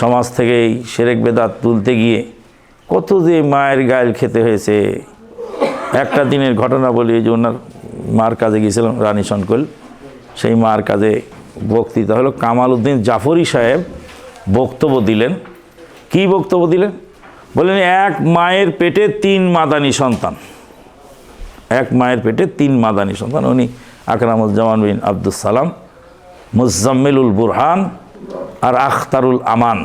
সমাজ থেকে এই সেরেক বেদাত তুলতে গিয়ে কত যে মায়ের গায়েল খেতে হয়েছে। একটা দিনের ঘটনা বলি যে ওনার মার কাজে গিয়েছিলাম রানী শঙ্কল সেই মার কাজে বক্তৃতা হলো। কামাল উদ্দিন জাফরি সাহেব বক্তব্য দিলেন। কি বক্তব্য দিলেন? বললেন, এক মায়ের পেটে তিন মাদানি সন্তান। এক মায়ের পেটে তিন মাদানি সন্তান। উনি আকরামুজ্জামান বিন আব্দুল সালাম, মুজাম্মিলুল বুরহান আর আখতারুল আমান।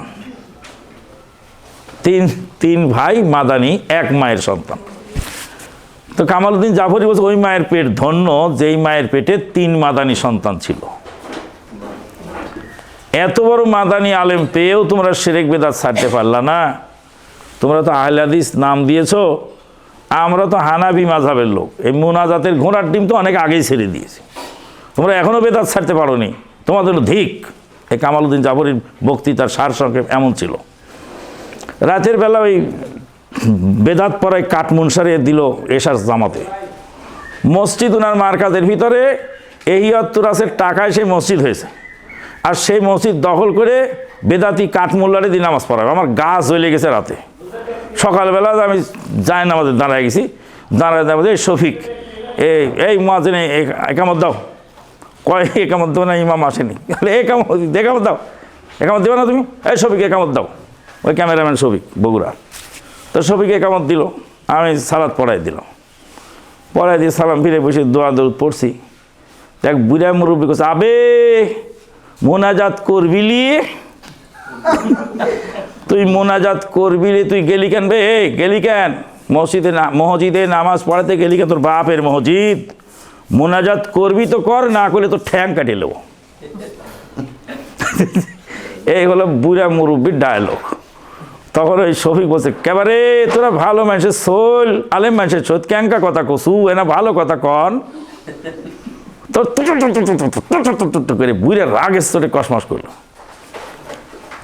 তিন তিন ভাই মাদানি, এক মায়ের সন্তান। তো কামালউদ্দিন জাফরি বলছে, ওই মায়ের পেট ধন্য, যেই মায়ের পেটে তিন মাদানি সন্তান ছিল। এত বড় মাদানি আলেম পেয়েও তোমরা সেরেক বেদাত ছাড়তে পারলা না। তোমরা তো আহলাদিস নাম দিয়েছ। আমরা তো হানাবি মাঝাবের লোক। এই মোনাজাতের ঘোড়ার ডিম তো অনেক আগেই ছেড়ে দিয়েছি। তোমরা এখনও বেদাত ছাড়তে পারো নি তোমাদের ধিক এই কামালউদ্দিন জাফরির বক্তৃতার সার সংক্ষেপ এমন ছিল। রাতের বেলা ওই বেদাত পরায় কাঠমুনসারে দিল এশার জামাতে। মসজিদ উনার মার্কাজের ভিতরে এই এহিয়াত্তরাসের টাকায় সেই মসজিদ হয়েছে। আর সেই মসজিদ দখল করে বেদাতি কাঠমোল্লারে দিয়ে নামাজ পড়াবে। আমার গা জ্বলে গেছে রাতে। সকালবেলা আমি যাই নামাজে দাঁড়ায় গেছি। দাঁড়ায় দাঁড়ায় এই শফিক, এই এই মাঝে একামত দাও। কয় একামত দেবো না, ইমাম আসেনি। বলে একামত একামত দাও। একামত দেবে না তুমি? এই শফিক একামত দাও। ওই ক্যামেরাম্যান শফিক বগুড়া। তো শফিক একামত দিল। আমি সালাদ পড়াই দিলাম পড়াই দিয়ে সালাম ফিরে বসে দোয়া দৌড় পড়ছি। এক বুড়া মুরব্বী করছে আবে, মোনাজাত করবিলি তুই মোনাজাত করবিলি তুই গেলি কেন বে? গেলি কেন? মসজিদে না, মসজিদে নামাজ পড়াতে গেলি কেন? তোর বাপের মসজিদ। মোনাজাত করবি তো কর, না করলে তো ঠ্যাং কাটিয়ে নেব। এই হলো বুড়া মুরব্বীর ডায়লগ তখন ওই শফিক বলছে কেবারে তোরা ভালো মানুষের শোল, আলেম মানুষের সোদ ক্যাংকা কথা কসু, এনা ভালো কথা কন। তো করে বুড়ে রাগ স্তরে কসমস করল।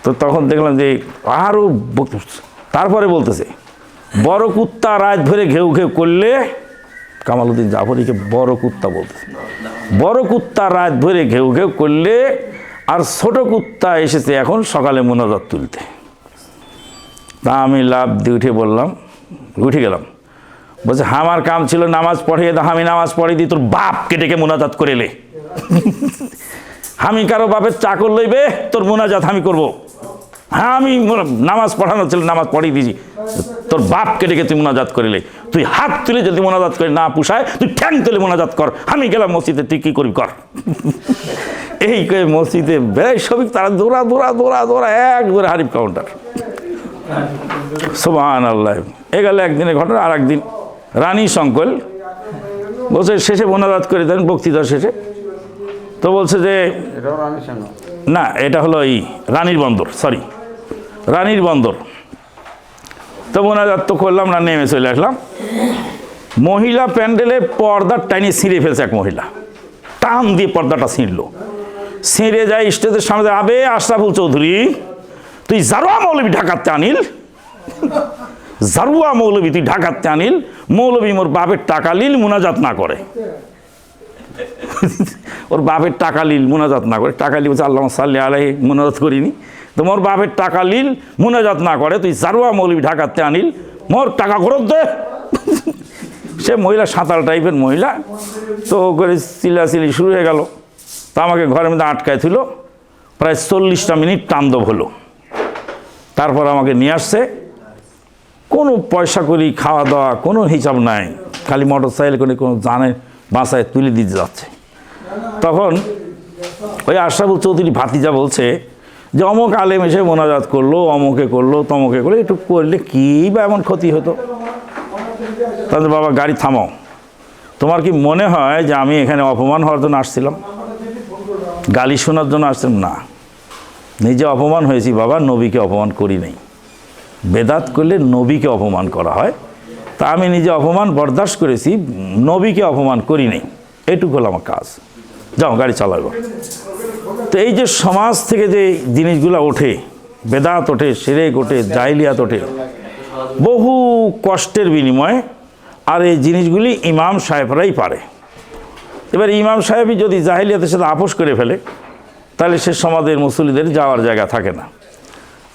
তো তখন দেখলাম যে আরও তারপরে বলতেছে, বড় কুত্তা রাত ধরে ঘেউ ঘেউ করলে কামালুদ্দিন জাফরিকে বড় কুত্তা বলতেছে বড় কুত্তা রাত ধরে ঘেউ ঘেউ করলে আর ছোট কুত্তা এসেছে এখন সকালে মোনাজাত তুলতে। তা আমি লাভ দিয়ে উঠে বললাম, উঠে গেলাম। বলছে আমার কাম ছিল নামাজ পড়িয়ে দাও, আমি নামাজ পড়িয়ে দিই, তোর বাপকে ডেকে মোনাজাত করে লে আমি কারও বাপের চাকর লইবে, তোর মোনাজাত আমি করব। হ্যাঁ আমি নামাজ পড়ানো ছিল নামাজ পড়িয়ে দিয়েছি। তোর বাপকে ডেকে তুই মোনাজাত করিলে। তুই হাত তুলে যদি মোনাজাত করে না পুষায় তুই ঠ্যাং তুলে মোনাজাত কর। আমি গেলাম মসজিদে তুই কী করবি কর? এই করে মসজিদে বেড়াই সবই তারা দৌড়া দৌড়া দৌড়া দৌড়া এক দৌড়া হারিফ কাউন্টার সোবান আল্লাহ এ গেল একদিনের ঘটনা আর একদিন রানী শঙ্কল বলছে শেষে মোনাজাত করে দেন বক্তৃতার শেষে। তো বলছে যে না এটা হলো এই রানীর বন্দর সরি রানীর বন্দর। তো মোনাজাত তো করলাম না নেমে চলে আসলাম। মহিলা প্যান্ডেলের পর্দা টাইনি ছিঁড়ে ফেলছে এক মহিলা। টান দিয়ে পর্দাটা ছিঁড়লো। ছিঁড়ে যায় স্টেজের সামনে আবে আশরাফুল চৌধুরী, তুই জারুয়া মৌলবী ঢাকাতে আনিল? জারুয়া মৌলবী তুই ঢাকাতে আনিল? মৌলবী মোর বাপের টাকা লিল, মোনাজাত না করে। ওর বাপের টাকা লিল, মোনাজাত না করে। টাকা লিল বলছে, আল্লাহ সাল্লি আলাই মোনাজাত করিনি। তো মোর বাপের টাকা লিল, মোনাজাত না করে, তুই জারুয়া মৌলবী ঢাকাতে আনিল, মোর টাকা ফেরত দে। সে মহিলা সাঁতাল টাইপের মহিলা, তো করে চিলাচিলি শুরু হয়ে গেল। তা আমাকে ঘরের মধ্যে আটকায় ছিল প্রায় চল্লিশটা মিনিট তাণ্ডব হলো। তারপর আমাকে নিয়ে আসছে। কোনো পয়সা করি, খাওয়া দাওয়া, কোনো হিসাব নাই। খালি মোটর সাইকেল করে কোনো জানে বাসায় তুলে দিতে যাচ্ছে। তখন ওই আশরাফুল চৌধুরী ভাতিজা বলছে যে অমুক আলেম এসে মোনাজাত করল, অমুকে করল, তমকে করল একটু করলে কী বা এমন ক্ষতি হতো? তাদের বাবা, গাড়ি থামাও। তোমার কি মনে হয় যে আমি এখানে অপমান হওয়ার জন্য আসছিলাম? গালি শোনার জন্য আসছিলাম? না। নিজে অপমান হয়েছি, বাবা, নবীকে অপমান করি নাই। বেদাত করলে নবীকে অপমান করা হয়। তা আমি নিজে অপমান বরদাস্ত করেছি, নবীকে অপমান করি নাই। এটুকু হলো আমার কাজ। যাও, গাড়ি চালাবো। তো এই যে সমাজ থেকে যে জিনিসগুলো ওঠে, বেদাত ওঠে, সেরেক ওঠে, জাইলিয়াত ওঠে, বহু কষ্টের বিনিময়ে আর এই জিনিসগুলি ইমাম সাহেবরাই পারে। এবার ইমাম সাহেবই যদি জাহিলিয়াতের সাথে আপোষ করে ফেলে, তাহলে সে সমাজের মুসলিদের যাওয়ার জায়গা থাকে না।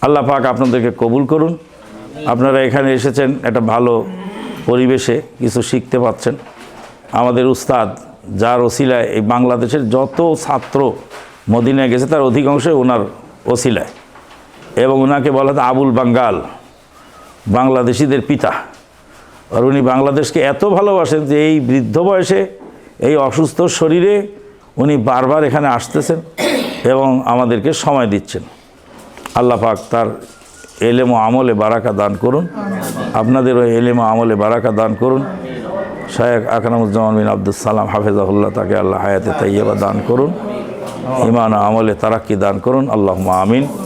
আল্লাহ পাক আপনাদেরকে কবুল করুন। আপনারা এখানে এসেছেন, একটা ভালো পরিবেশে কিছু শিখতে পাচ্ছেন। আমাদের উস্তাদ যার ওসিলায় এই বাংলাদেশের যত ছাত্র মদিনায় গেছে, তার অধিকাংশ ওনার ওসিলায়। এবং ওনাকে বলা হয় আবুল বাঙ্গাল, বাংলাদেশিদের পিতা। আর উনি বাংলাদেশকে এত ভালোবাসেন যে এই বৃদ্ধ বয়সে, এই অসুস্থ শরীরে উনি বারবার এখানে আসতেছেন এবং আমাদেরকে সময় দিচ্ছেন। আল্লাহ পাক তার এলেম আমলে বারাকা দান করুন। আপনাদেরও এলেম ও আমলে বারাকা দান করুন। শায়েক আকরামুজ্জামান বিন আব্দুল সালাম হাফেজাহুল্লাহ তাকে আল্লাহ হায়াতে তাইয়েবা দান করুন। ইমান আমলে তারাক্কি দান করুন। আল্লাহ আমিন।